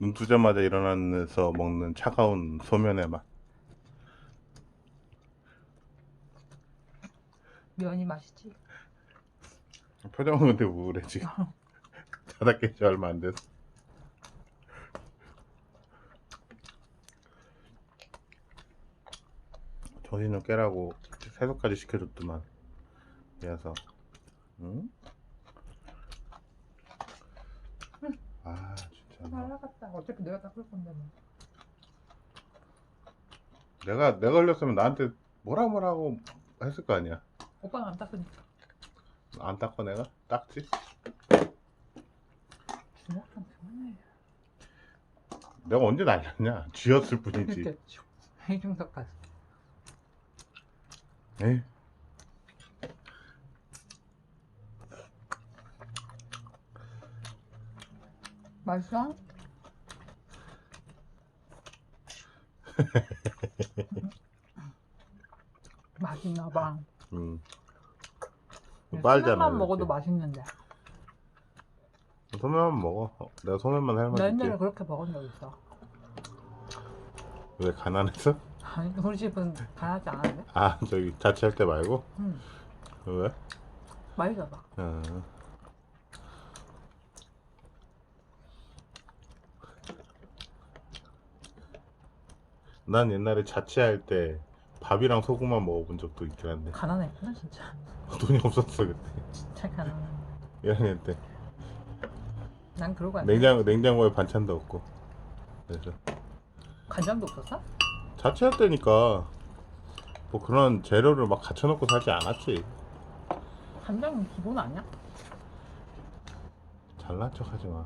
눈 뜨자마자 일어나서 먹는 차가운 소면의 맛. 면이 맛있지. 표정은 근데 우울해 지금. 자다 깬지 얼마 안 돼서. 정신 좀 깨라고 세수까지 시켜줬더만. 그래서, 응? 아 진짜. 뭐. 날라갔다. 어차피 내가 닦을 건데 뭐. 내가 내가 걸렸으면 나한테 뭐라 뭐라고 했을 거 아니야. 오빠는 안 닦으니까. 안 닦고 내가 닦지. 주먹 좀 그만해. 내가 언제 날렸냐? 쥐었을 뿐이지. 이렇게 해중석까지. 에이. 맛있어? 맛있나 봐. 음. 소면만 빨잖아. 먹어도 이렇게. 맛있는데. 소면만 먹어. 어, 내가 소면만 나 옛날에 삶아줄게. 그렇게 먹은 적 있어. 왜 가난해서? 아니 우리 집은 가야지 않았는데? 아 저기 자취할 때 말고? 응. 왜? 맛있어봐. 어. 난 옛날에 자취할 때 밥이랑 소금만 먹어본 적도 있긴 한데 가난했구나 진짜. 돈이 없었어 그때 진짜 가난해. 1학년 때 난 그러고 안 냉장 냉장고에 반찬도 없고 그래서 간장도 없었어? 자취할 때니까 뭐 그런 재료를 막 갖춰놓고 살지 않았지 간장은 기본 아니야? 잘난 척 하지 마